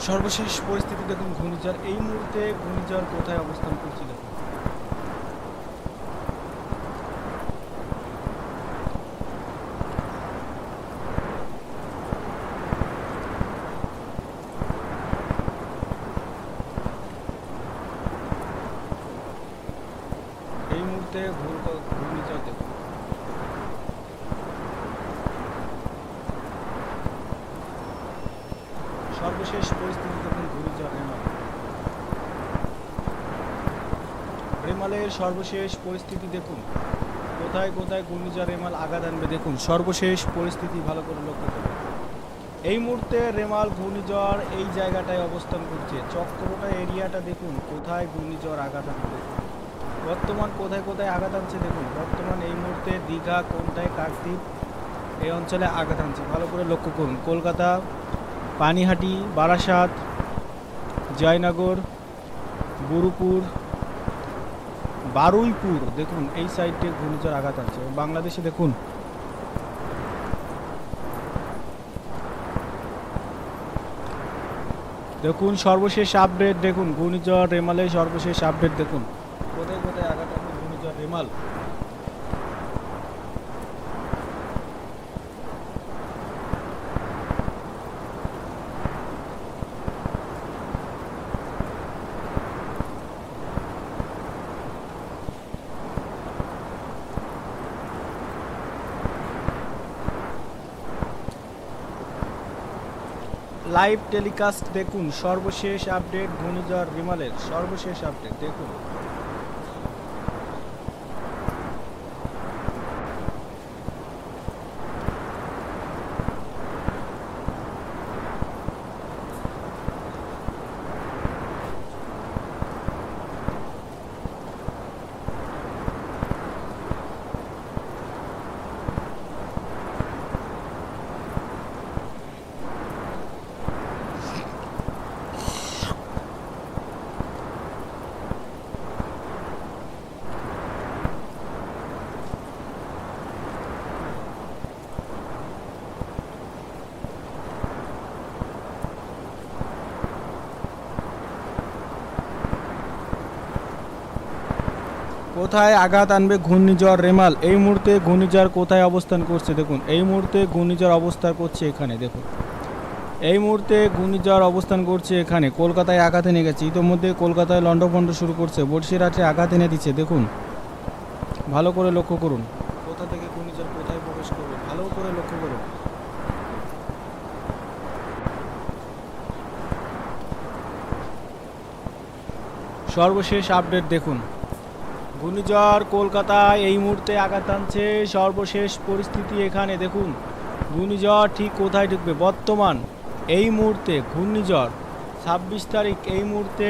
সর্বশেষ পরিস্থিতি দেখুন ঘূর্ণিঝড়। এই মুহূর্তে ঘূর্ণিঝড় কোথায় অবস্থান করছে দেখুন এই মুহূর্তে ঘূর্ণ- ঘূর্ণিঝড় দেখুন সর্বশেষ পরিস্থিতি দেখুন ঘূর্ণিঝড় রেমাল রেমালের সর্বশেষ পরিস্থিতি দেখুন। কোথায় কোথায় ঘূর্ণিঝড়, রেমাল আঘাত আনবে দেখুন। সর্বশেষ পরিস্থিতি ভালো করে লক্ষ্য করুন। এই মুহূর্তে রেমাল, ঘূর্ণিঝড় এই জায়গাটায় অবস্থান করছে। চক্রটা, এরিয়াটা দেখুন, কোথায় ঘূর্ণিঝড় আঘাত আনবে বর্তমান কোথায় কোথায় আঘাত আনছে দেখুন। বর্তমান এই মুহূর্তে দীঘা, কোনটায় কাকদ্বীপ এই অঞ্চলে আঘাত আনছে। ভালো করে লক্ষ্য করুন। কলকাতা, পানিহাটি, বারাসাত, জয়নগর, গুরুপুর বারুইপুর, দেখুন, এই সাইডে ঘূর্ণিঝড় আঘাত আছে। বাংলাদেশে দেখুন দেখুন, সর্বশেষ আপডেট দেখুন, ঘূর্ণিঝড় রেমালে সর্বশেষ আপডেট দেখুন। কোথায় কোথায় আঘাত আছে ঘূর্ণিঝড় রেমাল? লাইভ টেলিকাস্ট দেখুন। সর্বশেষ আপডেট ঘূর্ণিঝড় রিমালের সর্বশেষ আপডেট দেখুন। কোথায় আঘাত আনবে ঘূর্ণিঝড় রেমাল? এই মুহূর্তে ঘূর্ণিঝড় কোথায় অবস্থান করছে? দেখুন, এই মুহূর্তে ঘূর্ণিঝড় অবস্থান করছে এখানে, দেখুন। এই মুহূর্তে ঘূর্ণিঝড় অবস্থান করছে এখানে, কলকাতায় আঘাত এনে গেছে। ইতোমধ্যে কলকাতায় লন্ডভন্ড শুরু করছে বর্ষিরাটে আঘাত এনে দিচ্ছে, দেখুন। ভালো করে লক্ষ্য করুন। কোথা থেকে ঘূর্ণিঝড় কোথায় প্রবেশ করবে? ভালো করে লক্ষ্য করুন। সর্বশেষ আপডেট দেখুন। ঘূর্ণিঝড় কলকাতায় এই মুহূর্তে আঘাত আনছে সর্বশেষ পরিস্থিতি এখানে দেখুন। ঘূর্ণিঝড় ঠিক কোথায় ঢুকবে? বর্তমান এই মুহূর্তে ঘূর্ণিঝড় ছাব্বিশ তারিখ এই মুহূর্তে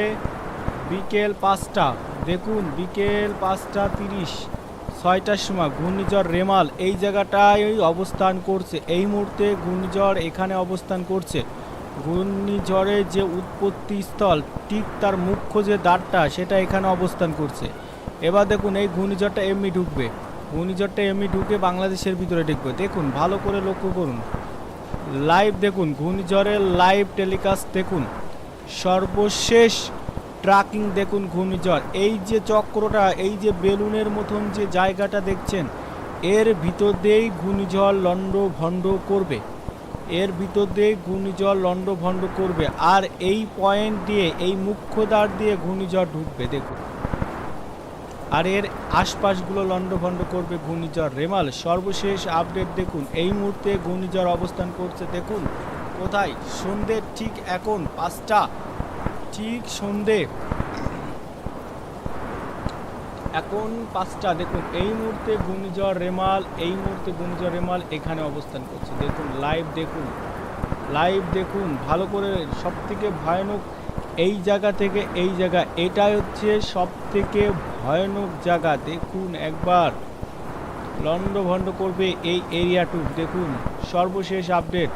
বিকেল পাঁচটা। দেখুন, বিকেল পাঁচটা তিরিশ, ছয়টার সময় ঘূর্ণিঝড় রেমাল এই জায়গাটায় অবস্থান করছে। এই মুহূর্তে ঘূর্ণিঝড় এখানে অবস্থান করছে। ঘূর্ণিঝড়ের যে উৎপত্তি স্থল, ঠিক তার মুখ্য যে দ্বারটা, সেটা এখানে অবস্থান করছে। এবার দেখুন এই ঘূর্ণিঝড়টা এমনি ঢুকবে। ঘূর্ণিঝড়টা এমনি ঢুকে বাংলাদেশের ভিতরে ঢুকবে। দেখুন, ভালো করে লক্ষ্য করুন। লাইভ দেখুন, ঘূর্ণিঝড়ের লাইভ টেলিকাস্ট দেখুন। সর্বশেষ ট্রাকিং দেখুন ঘূর্ণিঝড়। এই যে চক্রটা, এই যে বেলুনের মতন যে জায়গাটা দেখছেন, এর ভিতর দিয়েই ঘূর্ণিঝড় লন্ড ভণ্ড করবে। এর ভিতর দিয়ে ঘূর্ণিঝড় লন্ড ভণ্ড করবে। আর এই পয়েন্ট দিয়ে, এই মুখ্য দ্বার দিয়ে ঘূর্ণিঝড় ঢুকবে, দেখুন। আর এর আশপাশগুলো লন্ডভন্ড করবে ঘূর্ণিঝড় রেমাল। সর্বশেষ আপডেট দেখুন। এই মুহূর্তে ঘূর্ণিঝড় অবস্থান করছে। দেখুন, কোথায়? সন্ধে ঠিক এখন পাঁচটা। ঠিক সন্ধে এখন পাঁচটা। দেখুন, এই মুহূর্তে ঘূর্ণিঝড় রেমাল, এই মুহূর্তে ঘূর্ণিঝড় রেমাল এখানে অবস্থান করছে। দেখুন, লাইভ দেখুন। লাইভ দেখুন। ভালো করে সবথেকে ভয়ানক এই জায়গা থেকে এই জায়গা, এটাই হচ্ছে সব থেকে ভয়ানক জায়গা। দেখুন একবার লন্ডভন্ড করবে এই এরিয়াটু দেখুন, সর্বশেষ আপডেট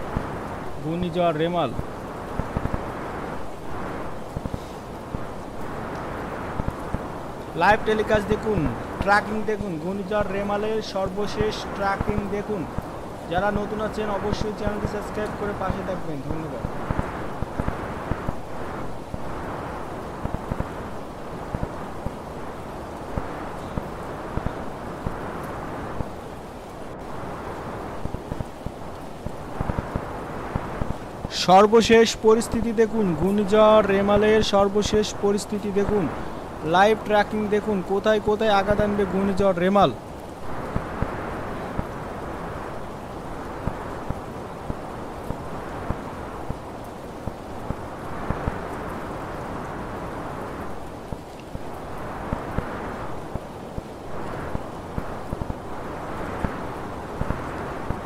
ঘূর্ণিঝড় রেমাল। লাইভ টেলিকাস্ট দেখুন ট্র্যাকিং দেখুন, ঘূর্ণিঝড় রেমালের সর্বশেষ ট্র্যাকিং দেখুন। যারা নতুন আছেন, অবশ্যই চ্যানেলটি সাবস্ক্রাইব করে পাশে থাকবেন। ধন্যবাদ। সর্বশেষ পরিস্থিতি দেখুন ঘূর্ণিঝড় রেমালের সর্বশেষ পরিস্থিতি দেখুন লাইভ ট্র্যাকিং দেখুন, কোথায় কোথায় আঘাত আনবে ঘূর্ণিঝড় রেমাল?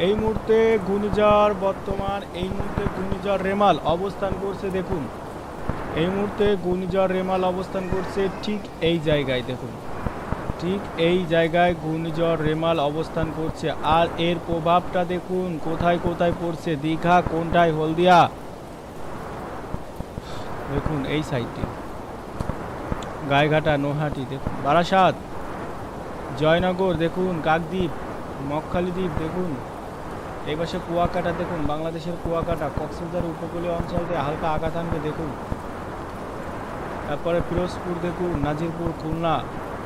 এই মুহূর্তে ঘূর্ণিঝড়, বর্তমান এই মুহূর্তে ঘূর্ণিঝড় রেমাল অবস্থান করছে দেখুন। এই মুহূর্তে ঘূর্ণিঝড় রেমাল অবস্থান করছে ঠিক এই জায়গায় দেখুন। ঠিক এই জায়গায় ঘূর্ণিঝড় রেমাল অবস্থান করছে। আর এর প্রভাবটা দেখুন, কোথায় কোথায় পড়ছে? দীঘা, কোনটায়? হলদিয়া। দেখুন এই সাইডটি। গায়েঘাটা নোহাটি, দেখুন। বারাসাত, জয়নগর, দেখুন। কাকদ্বীপ, মকখালিদ্বীপ, দেখুন। এই পাশে কুয়াকাটা দেখুন, বাংলাদেশের কুয়াকাটা, কক্সবাজার উপকূলীয় অঞ্চল দিয়ে হালকা আঘাত আনবে দেখুন। তারপরে ফিরোজপুর দেখুন, নাজিরপুর, খুলনা,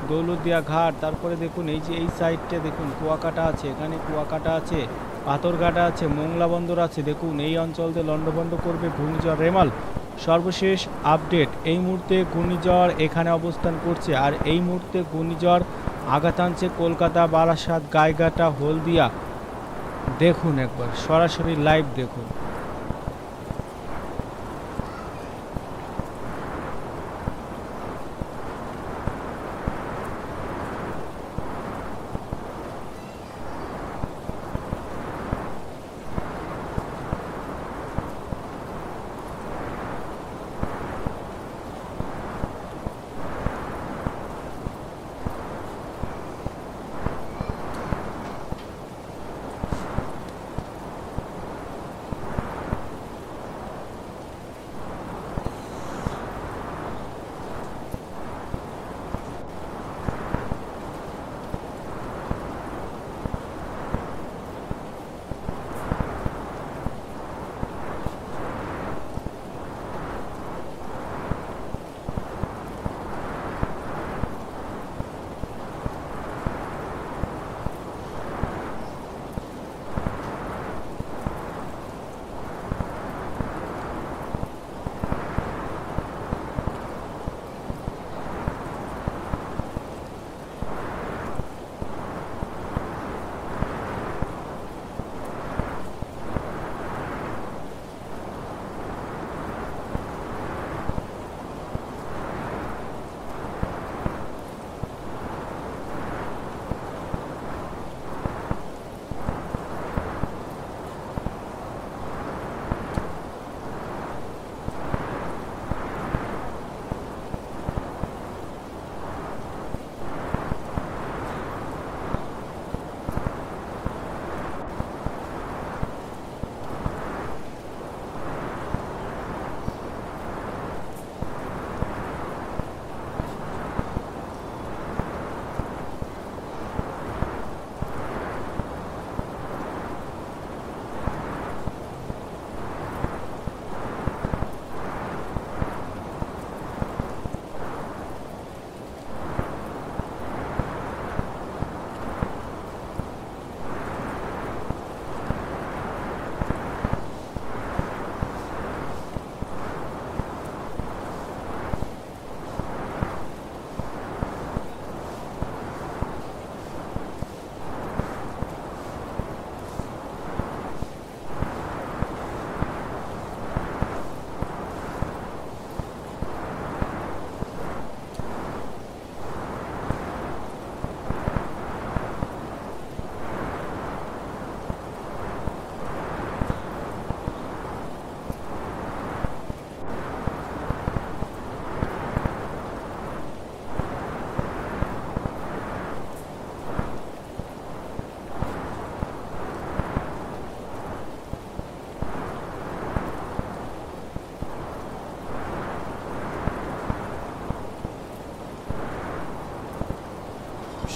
দৌলতদিয়া ঘাট, তারপরে দেখুন, এই যে এই সাইডটা দেখুন, কুয়াকাটা আছে, এখানে কুয়াকাটা আছে, পাথরঘাটা আছে মোংলা বন্দর আছে, দেখুন, এই অঞ্চল দিয়ে লন্ডভন্ড করবে ঘূর্ণিঝড় রেমাল। সর্বশেষ আপডেট, এই মুহূর্তে ঘূর্ণিঝড় এখানে অবস্থান করছে, আর এই মুহূর্তে ঘূর্ণিঝড় আঘাত আনছে কলকাতা, বারাসাত, গাইঘাটা, হলদিয়া। দেখুন একবার সরাসরি লাইভ দেখুন।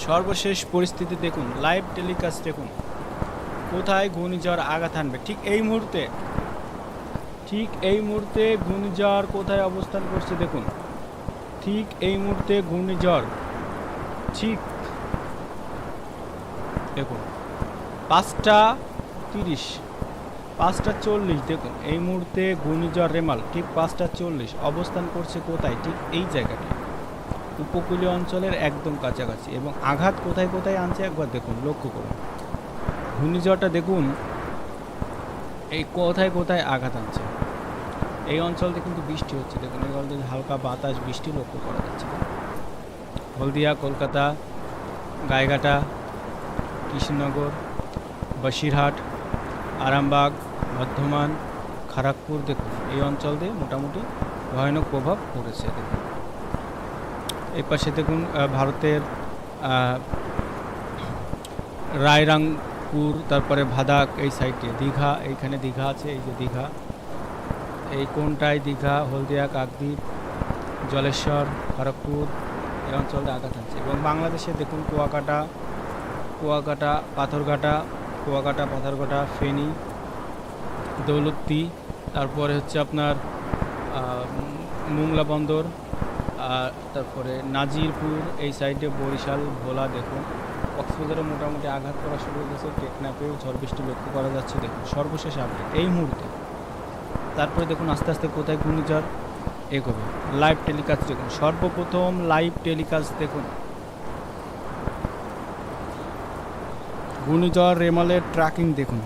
সর্বশেষ পরিস্থিতি দেখুন লাইভ টেলিকাস্ট দেখুন। কোথায় ঘূর্ণিঝড় আঘাত আনবে ঠিক এই মুহূর্তে, ঠিক এই মুহূর্তে ঘূর্ণিঝড় কোথায় অবস্থান করছে দেখুন। ঠিক এই মুহূর্তে ঘূর্ণিঝড়, ঠিক, দেখুন, পাঁচটা তিরিশ, পাঁচটা চল্লিশ, দেখুন, এই মুহূর্তে ঘূর্ণিঝড় রেমাল, ঠিক পাঁচটা চল্লিশ, অবস্থান করছে কোথায়? ঠিক এই জায়গাটি উপকূলীয় অঞ্চলের একদম কাছাকাছি এবং আঘাত কোথায় কোথায় আনছে একবার দেখুন, লক্ষ্য করুন। ঘূর্ণিঝড়টা দেখুন, এই কোথায় কোথায় আঘাত আনছে। এই অঞ্চলতে কিন্তু বৃষ্টি হচ্ছে। দেখুন, এই অঞ্চলে হালকা বাতাস, বৃষ্টি লক্ষ্য করা যাচ্ছে। হলদিয়া, কলকাতা, গাইঘাটা, কৃষ্ণনগর, বসিরহাট, আরামবাগ, বর্ধমান খড়গপুর দেখুন, এই অঞ্চল দিয়ে মোটামুটি ভয়ানক প্রভাব পড়েছে। দেখুন এই পাশে দেখুন ভারতের রায়রাংপুর, তারপরে ভাদাক এই সাইডে, দীঘা, এইখানে দীঘা আছে, এই যে দীঘা। এই কোনটায় দীঘা, হলদিয়া, কাকদ্বীপ, জলেশ্বর, খড়গপুর, এই অঞ্চলে আঘাত আছে এবং বাংলাদেশে দেখুন, কুয়াকাটা কুয়াকাটা, পাথরঘাটা কুয়াকাটা, পাথরঘাটা, ফেনী, দৌলতদি, তারপরে হচ্ছে আপনার মোংলা বন্দর আর তারপরে নাজিরপুর, এই সাইডে বরিশাল, ভোলা দেখুন। কক্সবাজারে মোটামুটি আঘাত করা শুরু হয়ে গেছে, টেকনাফেও ঝড় বৃষ্টি লক্ষ্য করা যাচ্ছে। দেখুন, সর্বশেষ আপডেট, এই মুহূর্তে। তারপরে দেখুন, আস্তে আস্তে কোথায় ঘূর্ণিঝড়? এগোবে। লাইভ টেলিকাস্ট দেখুন, সর্বপ্রথম লাইভ টেলিকাস্ট দেখুন। ঘূর্ণিঝড় রেমালের ট্র্যাকিং দেখুন।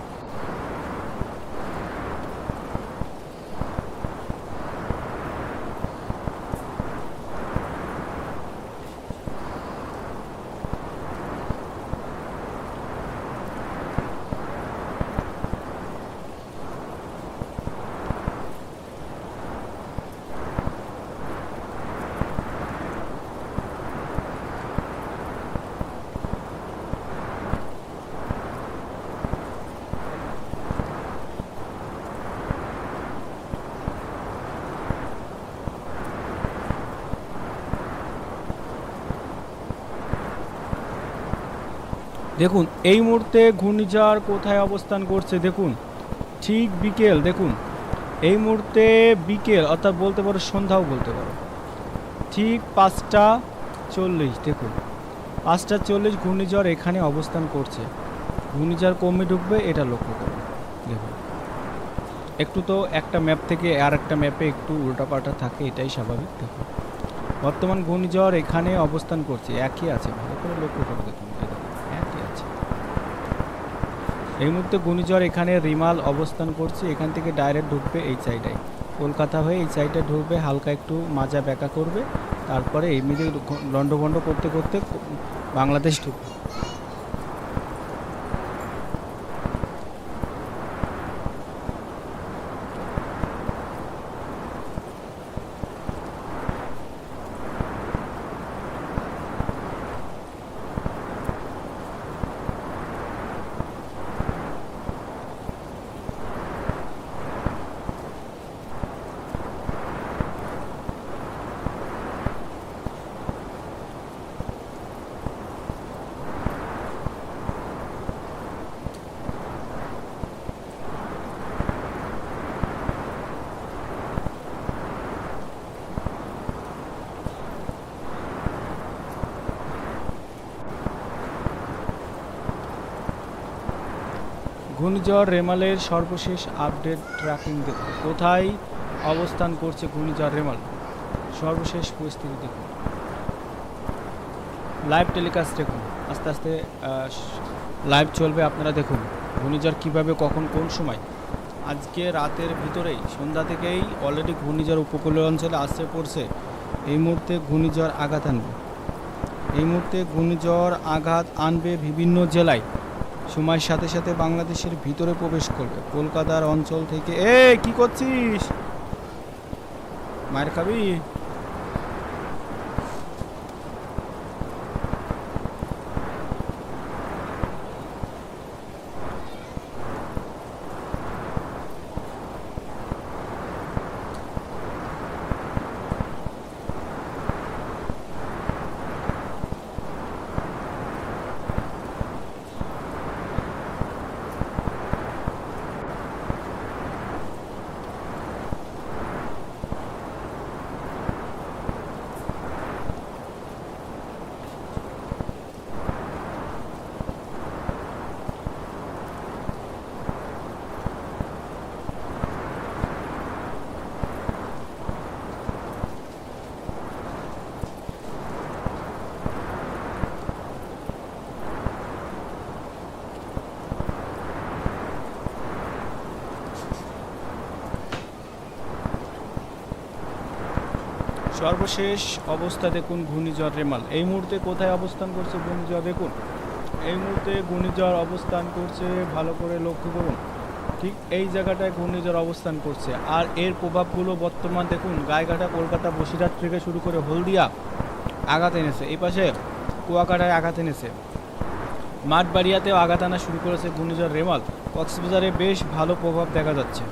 দেখুন, এই মুহূর্তে ঘূর্ণিঝড় কোথায় অবস্থান করছে, দেখুন। ঠিক বিকেল, দেখুন। এই মুহূর্তে বিকেল, অর্থাৎ বলতে পারো সন্ধ্যাও বলতে পারো। ঠিক পাঁচটা চল্লিশ, দেখুন। পাঁচটা চল্লিশ ঘূর্ণিঝড় এখানে অবস্থান করছে। ঘূর্ণিঝড় কমে ঢুকবে, এটা লক্ষ্য করুন। দেখুন। একটু তো একটা ম্যাপ থেকে আর একটা ম্যাপে একটু উল্টাপাল্টা থাকে, এটাই স্বাভাবিক, দেখুন। বর্তমান ঘূর্ণিঝড় এখানে অবস্থান করছে, একই আছে ভালো করে লক্ষ্য করে দেখুন এই দেখুন, একই আছে এই মুহূর্তে ঘূর্ণিঝড় এখানে রিমাল অবস্থান করছে। এখান থেকে ডাইরেক্ট ঢুকবে এই সাইডে কলকাতা হয়ে এই সাইডে ঢুকবে, হালকা একটু মাজা ব্যাকা করবে। তারপরে এমনিতে লন্ডভন্ড করতে করতে বাংলাদেশ ঢুকবে। ঘূর্ণিঝড় রেমালের সর্বশেষ আপডেট ট্র্যাকিং দেখুন। কোথায় অবস্থান করছে ঘূর্ণিঝড় রেমাল? সর্বশেষ পরিস্থিতি দেখুন। লাইভ টেলিকাস্ট দেখুন। আস্তে আস্তে লাইভ চলবে, আপনারা দেখুন ঘূর্ণিঝড় কীভাবে, কখন, কোন সময়। আজকে রাতের ভিতরেই, সন্ধ্যা থেকেই অলরেডি ঘূর্ণিঝড় উপকূলীয় অঞ্চলে আসছে পড়ছে। এই মুহূর্তে ঘূর্ণিঝড় আঘাত আনবে। এই মুহূর্তে ঘূর্ণিঝড় আঘাত আনবে বিভিন্ন জেলায়। সময়ের সাথে সাথে বাংলাদেশের ভিতরে প্রবেশ করবে। কলকাতার অঞ্চল থেকে এ, কি করছিস? মায়ের খাবি? সর্বশেষ অবস্থা দেখুন ঘূর্ণিঝড় রেমাল। এই মুহূর্তে কোথায় অবস্থান করছে ঘূর্ণিঝড় দেখুন। এই মুহূর্তে ঘূর্ণিঝড় অবস্থান করছে, ভালো করে লক্ষ্য করুন। ঠিক এই জায়গাটায় ঘূর্ণিঝড় অবস্থান করছে। আর এর প্রভাবগুলো বর্তমান দেখুন গায়েঘাটা কলকাতা, বসিরহাট থেকে শুরু করে হলদিয়া আঘাত এনেছে। এই পাশে কুয়াকাটায় আঘাত এনেছে। মাঠবাড়িয়াতেও আঘাত আনা শুরু করেছে ঘূর্ণিঝড় রেমাল। কক্সবাজারে বেশ ভালো প্রভাব দেখা যাচ্ছে।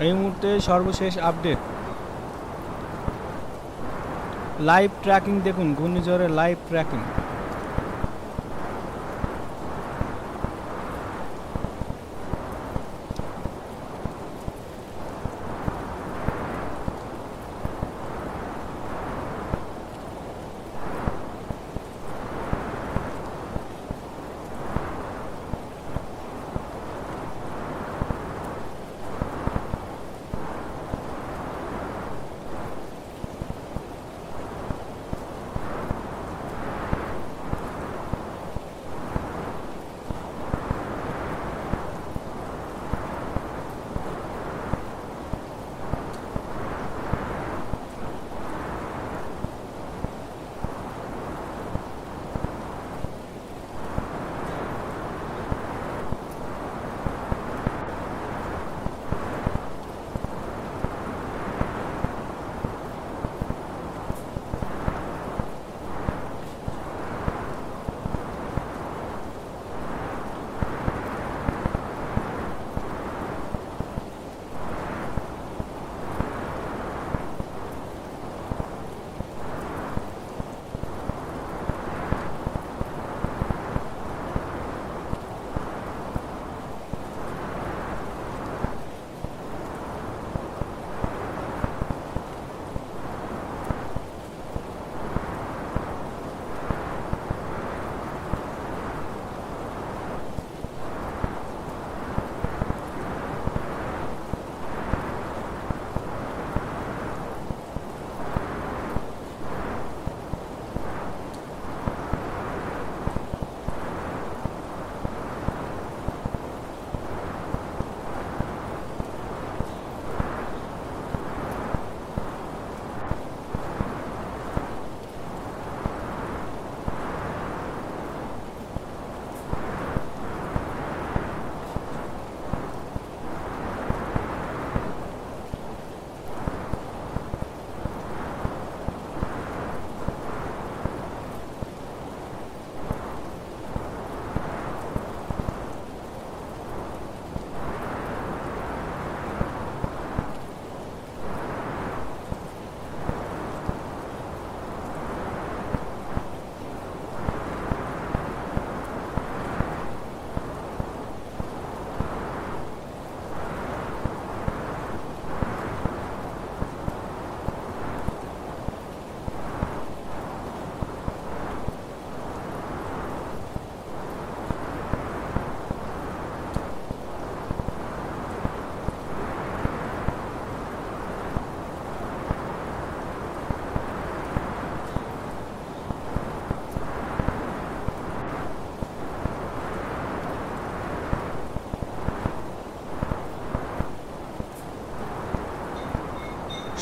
এই মুহূর্তে সর্বশেষ আপডেট লাইভ ট্র্যাকিং দেখুন ঘূর্ণিঝড়ের লাইভ ট্র্যাকিং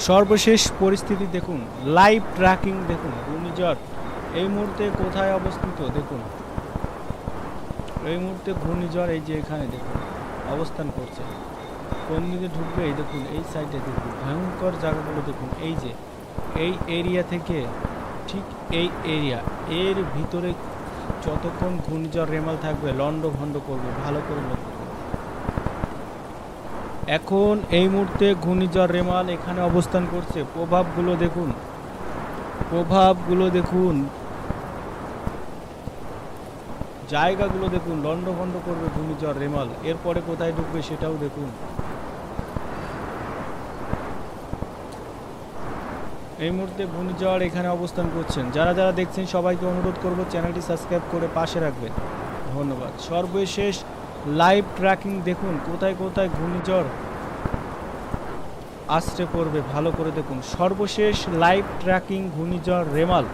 সর্বশেষ পরিস্থিতি দেখুন লাইভ ট্র্যাকিং দেখুন, ঘূর্ণিঝড়, এই মুহূর্তে কোথায় অবস্থিত দেখুন এই মুহূর্তে ঘূর্ণিঝড় এই যে এখানে দেখুন, অবস্থান করছে কোন দিকে ঢুকবে এই দেখুন, এই সাইডে দেখুন, ভয়ঙ্কর জায়গাগুলো দেখুন, এই যে, এই এরিয়া থেকে ঠিক এই এরিয়া এর ভিতরে যতক্ষণ ঘূর্ণিঝড় রেমাল থাকবে লন্ড ভন্ড করবে, ভালো করে। এখন এই মুহূর্তে ঘূর্ণিঝড় রেমাল এখানে অবস্থান করছে। প্রভাবগুলো দেখুন। প্রভাবগুলো দেখুন। জায়গাগুলো দেখুন লন্ডভন্ড করবে ঘূর্ণিঝড় রেমাল। এরপরে কোথায় ঢুকবে সেটাও দেখুন। এই মুহূর্তে ঘূর্ণিঝড় এখানে অবস্থান করছেন। যারা যারা দেখছেন, সবাইকে অনুরোধ করব চ্যানেলটি সাবস্ক্রাইব করে পাশে রাখবেন। ধন্যবাদ। সর্বশেষ লাইভ ট্র্যাকিং দেখুন, কোথায় কোথায় ঘূর্ণিঝড় আশ্রে পড়বে, ভালো করে দেখুন। সর্বশেষ লাইভ ট্র্যাকিং ঘূর্ণিঝড় রেমাল।